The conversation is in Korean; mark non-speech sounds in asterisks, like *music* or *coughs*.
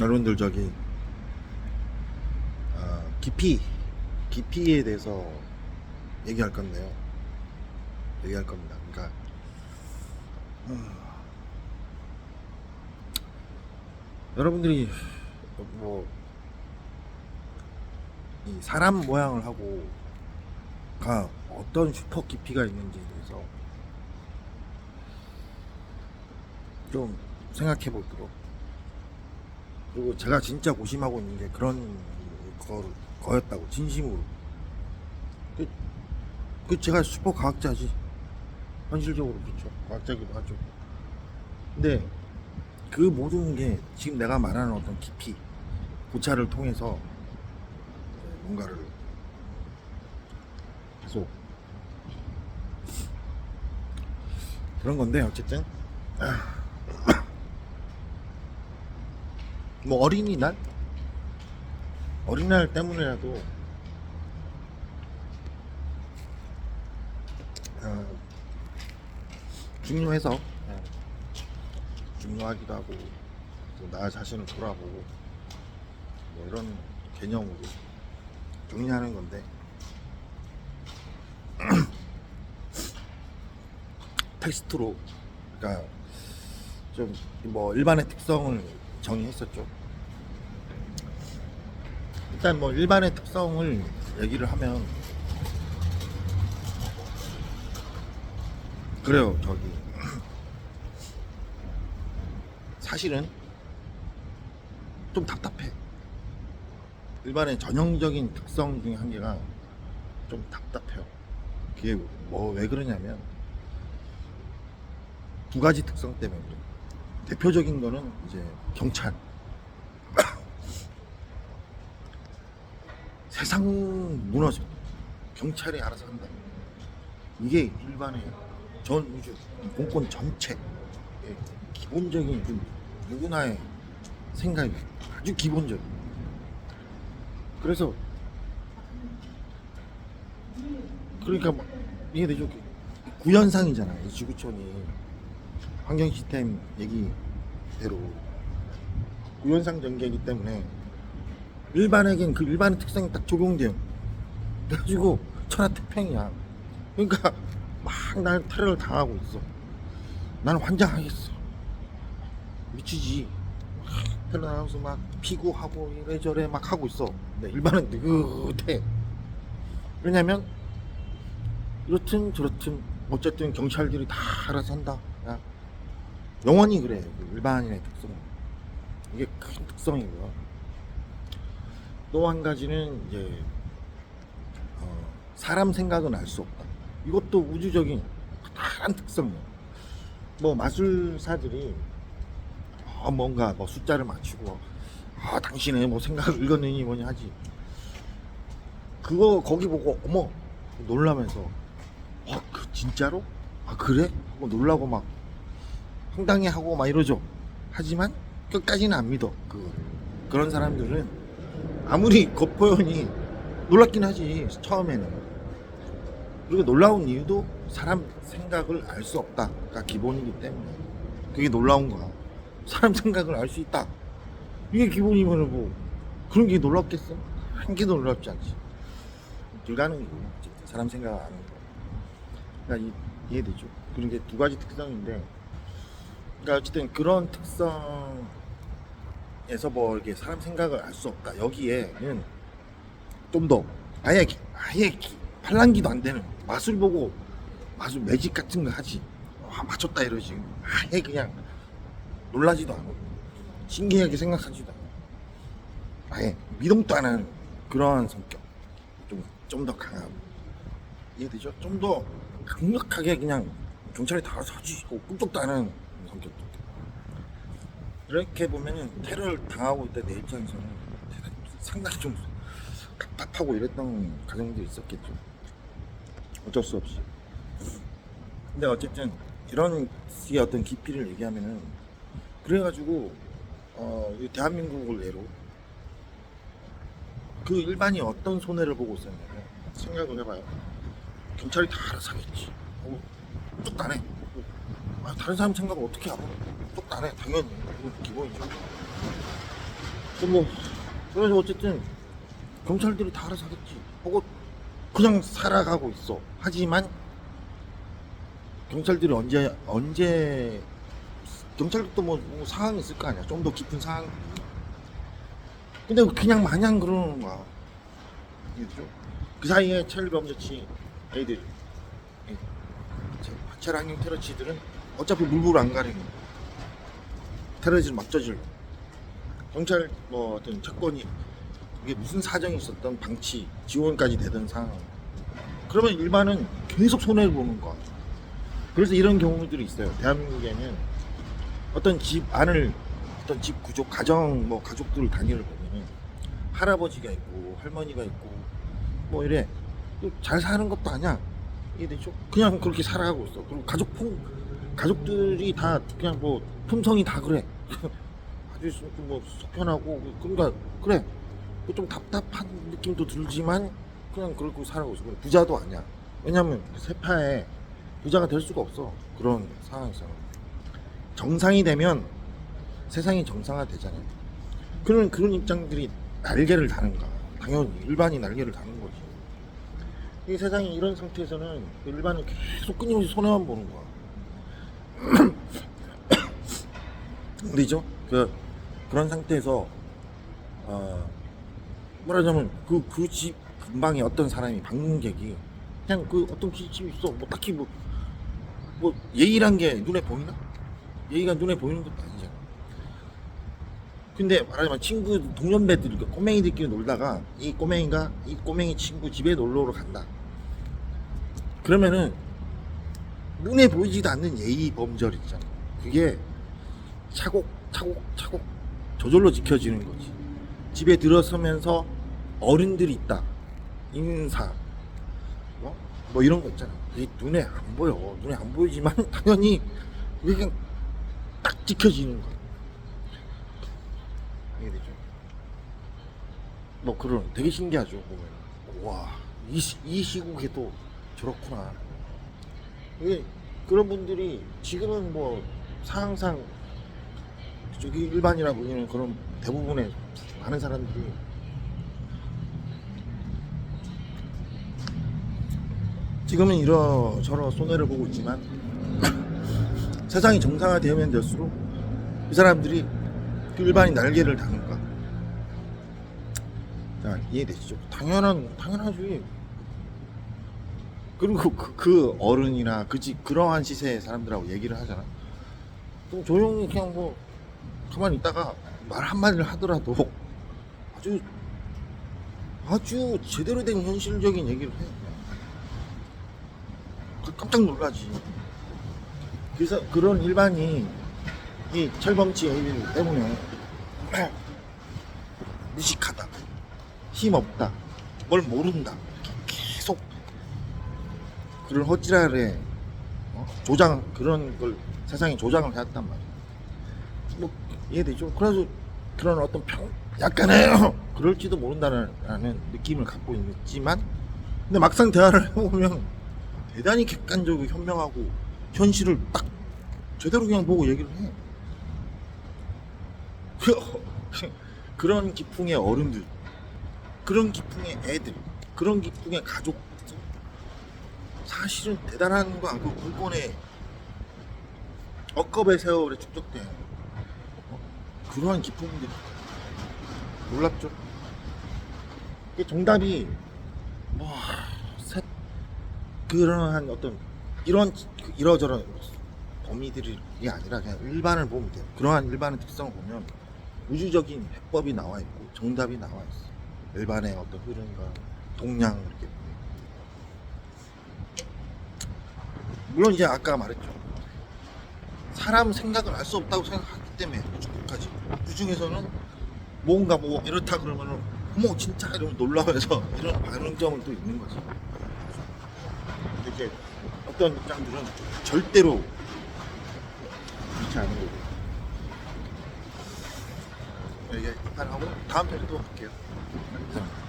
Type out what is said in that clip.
여러분들 저기 어, 깊이 깊이에 대해서 얘기할 건데요. 얘기할 겁니다. 그러니까 음, 여러분들이 뭐이 사람 모양을 하고가 어떤 슈퍼 깊이가 있는지에 대해서 좀 생각해 보도록 그리고 제가 진짜 고심하고 있는 게 그런 거, 거였다고 진심으로. 그, 그 제가 슈퍼 과학자지. 현실적으로 그렇죠. 과학자기도 하죠. 근데 그 모든 게 지금 내가 말하는 어떤 깊이 고찰을 통해서 뭔가를 계속 그런 건데 어쨌든 뭐 어린이날? 어린이날 때문에라도. 어, 중요해서. 예, 중요하기도 하고 또나 자신을 돌아보고. 뭐 이런 개념으로 정리하는 건데. *clears throat* 텍스트로. 그러니까 좀 뭐 일반의 특성을 정의했었죠. 일단 뭐 일반의 특성을 얘기를 하면 그래요 저기. *clears throat* 사실은 좀 답답해. 일반의 전형적인 특성 중에 한 개가 좀 답답해요. 그게 뭐 왜 그러냐면 두 가지 특성 때문에 그래요 대표적인 거는 이제 경찰. *coughs* 세상 무너져 경찰이 알아서 한다. 이게 일반의 전 우주 공권 전체. 기본적인 좀 누구나의 생각이 아주 기본적 그래서 그러니까 막 이해되죠? 구현상이잖아요. 이 지구촌이 환경 시스템 얘기대로 구현상 전개이기 때문에 일반에겐 그 일반의 특성이 딱 적용돼요. 그래가지고 천하 태평이야. 그러니까 막 날 테러를 당하고 있어. 나는 환장하겠어. 미치지. 막 테러 당하면서 막 피고하고 이래저래 막 하고 있어. 근데 일반은 느긋해. 왜냐면 이렇든 저렇든 어쨌든 경찰들이 다 알아서 한다. 야. 영원히 그래. 그 일반인의 특성. 이게 큰 특성이고요. 또 한 가지는 이제 어, 사람 생각은 알 수 없다. 이것도 우주적인 다른 특성이에요. 뭐 마술사들이 어, 뭔가 뭐 숫자를 맞추고 아 당신의 뭐 생각을 읽었느니 뭐냐 하지. 그거 거기 보고 어머 놀라면서 와 그 진짜로? 아 그래? 하고 놀라고 막 황당해 하고 막 이러죠. 하지만 끝까지는 안 믿어. 그 그런 사람들은 아무리 겉보연이 놀랍긴 하지 처음에는. 그리고 놀라운 이유도 사람 생각을 알 수 없다가 기본이기 때문에 그게 놀라운 거야. 사람 생각을 알 수 있다. 이게 기본이면 뭐 그런 게 놀랍겠어? 한 개도 놀랍지 않지. 불가능이고 사람 생각 안 하는 거. 그러니까 이, 이해되죠. 그런 게 두 가지 특성인데 그러니까 어쨌든 그런 특성에서 뭐 이렇게 사람 생각을 알 수 없다. 여기에는 좀 더 아예 기- 아예 기- 팔랑기도 안 되는 맛을 보고 마술 매직 같은 거 하지. 아, 맞췄다 이러지. 아예 그냥 놀라지도 않아. 신기하게 생각하지도 않아. 아예 미동도 안 하는 그러한 성격. 좀 좀 더 강하고 이해되죠? 좀 더 강력하게 그냥 경찰이 다 서지 꿈쩍도 안 하는 성격도 이렇게 보면은 테러를 당하고 있다 내 입장에서는 상당히 좀 답답하고 이랬던 가정도 있었겠죠 어쩔 수 없이 근데 어쨌든 이런 의 어떤 깊이를 얘기하면은 그래가지고 어, 이 대한민국을 예로 그 일반이 어떤 손해를 보고 있었냐면 생각을 해봐요. 경찰이 다 알아서 하겠지. 어, 다른 사람 생각을 어떻게 안 해. 당연히. 이건 기본이죠. 뭐 그래서 어쨌든 경찰들이 다 알아서 하겠지. 하고 그냥 살아가고 있어. 하지만 경찰들이 언제 언제 경찰도 뭐, 뭐 사항이 있을 거 아니야. 좀 더 깊은 사항. 근데 그냥 마냥 그러는 거야. 이해되죠? 그 사이에 철범저치 애들, 철학형 테러치들은 어차피 물불 안 가리고 테러리즘 막 저질러. 경찰 뭐 어떤 채권이 이게 무슨 사정이 있었던 방치 지원까지 되던 상황. 그러면 일반은 계속 손해를 보는 거야. 그래서 이런 경우들이 있어요. 대한민국에는 어떤 집 안을 어떤 집 구조 가정 뭐 가족들 단위를 보면은 할아버지가 있고 할머니가 있고 뭐 이래 또잘 사는 것도 아니야 이해되죠? 그냥 그렇게 살아가고 있어 그리고 가족 품 가족들이 다 그냥 뭐 품성이 다 그래 *laughs* 아주 뭐 속편하고 그러니까 그래 뭐좀 답답한 느낌도 들지만 그냥 그러고 살아가고 있어 부자도 아니야 왜냐면 세파에 부자가 될 수가 없어 그런 상황에서 정상이 되면 세상이 정상화 되잖아요. 그런 그런 입장들이 날개를 다는 거야. 당연히 일반이 날개를 다는 거지. 이 세상이 이런 상태에서는 일반은 계속 끊임없이 손해만 보는 거야. 그죠? 그 그런 상태에서 어 말하자면 그 그 집 근방에 어떤 사람이 방문객이 그냥 그 어떤 집이 있어 뭐 딱히 뭐 뭐 예의란 게 눈에 보이나? 예의가 눈에 보이는 것도 아니잖아. 근데 말하자면 친구 동년배들 그 꼬맹이들끼리 놀다가 이 꼬맹이가 이 꼬맹이 친구 집에 놀러오러 간다. 그러면은 눈에 보이지도 않는 예의 범절 있잖아. 그게 차곡 차곡 차곡 저절로 지켜지는 거지. 집에 들어서면서 어른들이 있다. 인사. 뭐, 뭐 이런 거 있잖아. 이게 눈에 안 보여. 눈에 안 보이지만 *laughs* 당연히 이게 그냥 딱 지켜지는 거야. 이해되죠? 뭐 그런 되게 신기하죠 보면. 와, 이, 시- 이 시국에도 저렇구나. 이게 그런 분들이 지금은 뭐 사항상 저기 일반이라 보이는 그런 대부분의 많은 사람들이 지금은 이러저러 손해를 보고 있지만 *coughs* 세상이 정상화되면 될수록 이 사람들이 그 일반인 날개를 다는 거야. 자, 이해되시죠? 당연한, 당연하지. 그리고 그, 그 어른이나 그 집, 그러한 시세의 사람들하고 얘기를 하잖아. 그럼 조용히 그냥 뭐, 가만히 있다가 말 한마디를 하더라도 아주, 아주 제대로 된 현실적인 얘기를 해. 그 깜짝 놀라지. 그래서 그런 일반이 이 철범치 애들 때문에 *clears throat* 무식하다, 힘없다, 뭘 모른다, 계속 그런 허지랄에 어? 조장 그런 걸 세상에 조장을 해왔단 말이야. 뭐 이해되죠? 그래서 그런 어떤 평 약간의 *laughs* 그럴지도 모른다는 느낌을 갖고 있지만 근데 막상 대화를 *laughs* 해보면 대단히 객관적이고 현명하고 현실을 딱 제대로 그냥 보고 얘기를 해. *laughs* 그런 기풍의 어른들, 그런 기풍의 애들, 그런 기풍의 가족들, 사실은 대단한 거 아니고 물건의 억겁의 세월에 축적된 어? 그러한 기풍들 놀랍죠? 이게 정답이 뭐 셋, 그러한 어떤 이런 그 이러저런 범위들이 아니라 그냥 일반을 보면 돼요. 그러한 일반의 특성을 보면 우주적인 해법이 나와 있고 정답이 나와 있어. 일반의 어떤 흐름과 동향 이렇게. 물론 이제 아까 말했죠. 사람 생각을 알 수 없다고 생각하기 때문에 우 주까지. 그 중에서는 뭔가 뭐 이렇다 그러면은 어머 진짜 이러면 놀라면서 *laughs* 이런 반응점은 또 있는. 근데 이제 어떤 입장들은 절대로 그렇지 않은 거고. 이게 하고 다음 편에 또 할게요. 감사합니다.